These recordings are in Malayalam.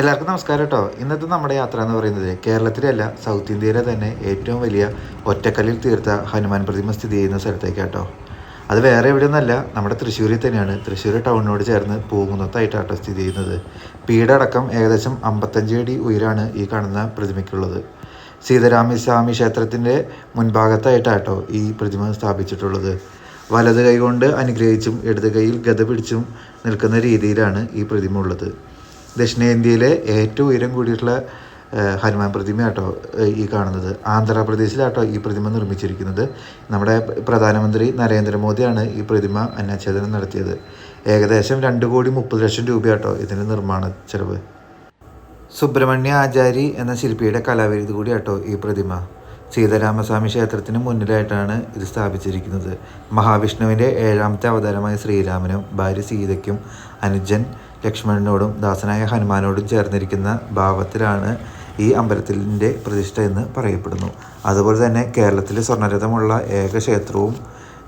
എല്ലാവർക്കും നമസ്കാരം കേട്ടോ ഇന്നത്തെ നമ്മുടെ യാത്ര എന്ന് പറയുന്നത് കേരളത്തിലല്ല സൗത്ത് ഇന്ത്യയിലെ തന്നെ ഏറ്റവും വലിയ ഒറ്റക്കല്ലിൽ തീർത്ത ഹനുമാൻ പ്രതിമ സ്ഥിതി ചെയ്യുന്ന സ്ഥലത്തേക്ക് കേട്ടോ അത് വേറെ എവിടെയൊന്നല്ല നമ്മുടെ തൃശ്ശൂരിൽ തന്നെയാണ്. തൃശ്ശൂർ ടൗണിനോട് ചേർന്ന് പൂങ്കുന്നത്തായിട്ടാട്ടോ സ്ഥിതി ചെയ്യുന്നത്. പീഠടക്കം ഏകദേശം അമ്പത്തഞ്ച് അടി ഉയരാണ് ഈ കാണുന്ന പ്രതിമയ്ക്കുള്ളത്. സീതാരാമസ്വാമി ക്ഷേത്രത്തിന്റെ മുൻഭാഗത്തായിട്ടാട്ടോ ഈ പ്രതിമ സ്ഥാപിച്ചിട്ടുള്ളത്. വലത് കൈ കൊണ്ട് അനുഗ്രഹിച്ചും ഇടത് കൈയിൽ ഗത പിടിച്ചും നിൽക്കുന്ന രീതിയിലാണ് ഈ പ്രതിമ ഉള്ളത്. ദക്ഷിണേന്ത്യയിലെ ഏറ്റവും ഉയരം കൂടിയിട്ടുള്ള ഹനുമാൻ പ്രതിമയാട്ടോ ഈ കാണുന്നത്. ആന്ധ്രാപ്രദേശിലാട്ടോ ഈ പ്രതിമ നിർമ്മിച്ചിരിക്കുന്നത്. നമ്മുടെ പ്രധാനമന്ത്രി നരേന്ദ്രമോദിയാണ് ഈ പ്രതിമ അന്നാച്ഛേദനം നടത്തിയത്. ഏകദേശം രണ്ട് കോടി മുപ്പത് ലക്ഷം രൂപയാട്ടോ ഇതിന്റെ നിർമ്മാണ ചെലവ്. സുബ്രഹ്മണ്യ ആചാരി എന്ന ശില്പിയുടെ കലാവിരുത് കൂടിയാട്ടോ ഈ പ്രതിമ. സീതാരാമസ്വാമി ക്ഷേത്രത്തിന് മുന്നിലായിട്ടാണ് ഇത് സ്ഥാപിച്ചിരിക്കുന്നത്. മഹാവിഷ്ണുവിന്റെ ഏഴാമത്തെ അവതാരമായ ശ്രീരാമനും ഭാര്യ സീതയ്ക്കും അനുജൻ ലക്ഷ്മണനോടും ദാസനായ ഹനുമാനോടും ചേർന്നിരിക്കുന്ന ഭാവത്തിലാണ് ഈ അമ്പലത്തിന്റെ പ്രതിഷ്ഠ എന്ന് പറയപ്പെടുന്നു. അതുപോലെ തന്നെ കേരളത്തിൽ സ്വർണരഥമുള്ള ഏക ക്ഷേത്രവും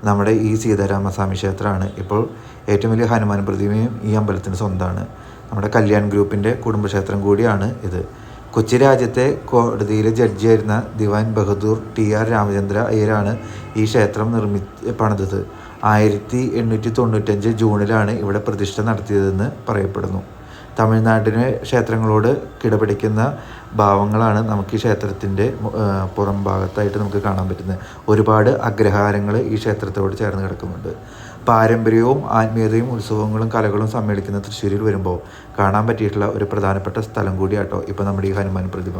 നമ്മുടെ ഈ സീതാരാമസ്വാമി ക്ഷേത്രമാണ്. ഇപ്പോൾ ഏറ്റവും വലിയ ഹനുമാൻ പ്രതിമയും ഈ അമ്പലത്തിന് സ്വന്തമാണ്. നമ്മുടെ കല്യാൺ ഗ്രൂപ്പിന്റെ കുടുംബക്ഷേത്രം കൂടിയാണ് ഇത്. കൊച്ചി രാജ്യത്തെ കോടതിയിലെ ജഡ്ജിയായിരുന്ന ദിവാൻ ബഹദൂർ ടി ആർ രാമചന്ദ്ര അയ്യരാണ് ഈ ക്ഷേത്രം നിർമ്മി പണിതത്. ആയിരത്തി എണ്ണൂറ്റി തൊണ്ണൂറ്റഞ്ച് ജൂണിലാണ് ഇവിടെ പ്രതിഷ്ഠ നടത്തിയതെന്ന് പറയപ്പെടുന്നു. തമിഴ്നാട്ടിലെ ക്ഷേത്രങ്ങളോട് കിടപിടിക്കുന്ന ഭാവങ്ങളാണ് നമുക്ക് ഈ ക്ഷേത്രത്തിന്റെ പുറം ഭാഗത്തായിട്ട് നമുക്ക് കാണാൻ പറ്റുന്നത്. ഒരുപാട് അഗ്രഹാരങ്ങൾ ഈ ക്ഷേത്രത്തോട് ചേർന്ന് കിടക്കുന്നുണ്ട്. പാരമ്പര്യവും ആത്മീയതയും ഉത്സവങ്ങളും കലകളും സമ്മേളിക്കുന്ന തൃശ്ശൂരിൽ വരുമ്പോൾ കാണാൻ പറ്റിയിട്ടുള്ള ഒരു പ്രധാനപ്പെട്ട സ്ഥലം കൂടിയാട്ടോ ഇപ്പോൾ നമ്മുടെ ഈ ഹനുമാൻ പ്രതിമ.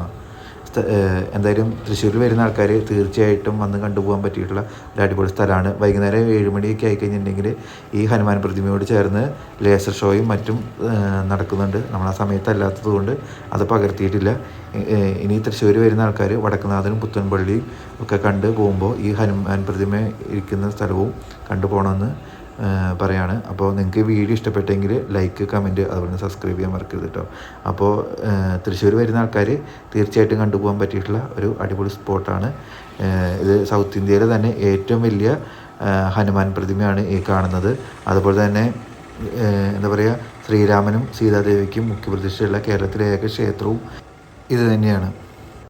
എന്തായാലും തൃശ്ശൂരിൽ വരുന്ന ആൾക്കാർ തീർച്ചയായിട്ടും വന്ന് കണ്ടുപോകാൻ പറ്റിയിട്ടുള്ള ഒരു അടിപൊളി സ്ഥലമാണ്. വൈകുന്നേരം ഏഴ് മണിയൊക്കെ ആയിക്കഴിഞ്ഞിട്ടുണ്ടെങ്കിൽ ഈ ഹനുമാൻ പ്രതിമയോട് ചേർന്ന് ലേസർ ഷോയും മറ്റും നടക്കുന്നുണ്ട്. നമ്മൾ ആ സമയത്തല്ലാത്തത് കൊണ്ട് അത് പകർത്തിയിട്ടില്ല ഇനി തൃശ്ശൂർ വരുന്ന ആൾക്കാർ വടക്കുന്നാഥനും പുത്തൻപള്ളിയും ഒക്കെ കണ്ട് പോകുമ്പോൾ ഈ ഹനുമാൻ പ്രതിമ ഇരിക്കുന്ന സ്ഥലവും കണ്ടു പോകണമെന്ന് പറയാണ്. അപ്പോൾ നിങ്ങൾക്ക് വീഡിയോ ഇഷ്ടപ്പെട്ടെങ്കിൽ ലൈക്ക് കമന്റ് അതുപോലെ സബ്സ്ക്രൈബ് ചെയ്യാൻ മറക്കരുത് കേട്ടോ അപ്പോൾ തൃശ്ശൂർ വരുന്ന ആൾക്കാർ തീർച്ചയായിട്ടും കണ്ടുപോകാൻ പറ്റിയിട്ടുള്ള ഒരു അടിപൊളി സ്പോട്ടാണ് ഇത് സൗത്ത് ഇന്ത്യയിലെ തന്നെ ഏറ്റവും വലിയ ഹനുമാൻ പ്രതിമയാണ് ഈ കാണുന്നത്. അതുപോലെ തന്നെ എന്താ പറയുക ശ്രീരാമനും സീതാദേവിക്കും മുഖ്യപ്രതിഷ്ഠയുള്ള കേരളത്തിലെ ഏക ക്ഷേത്രവും ഇത് തന്നെയാണ്.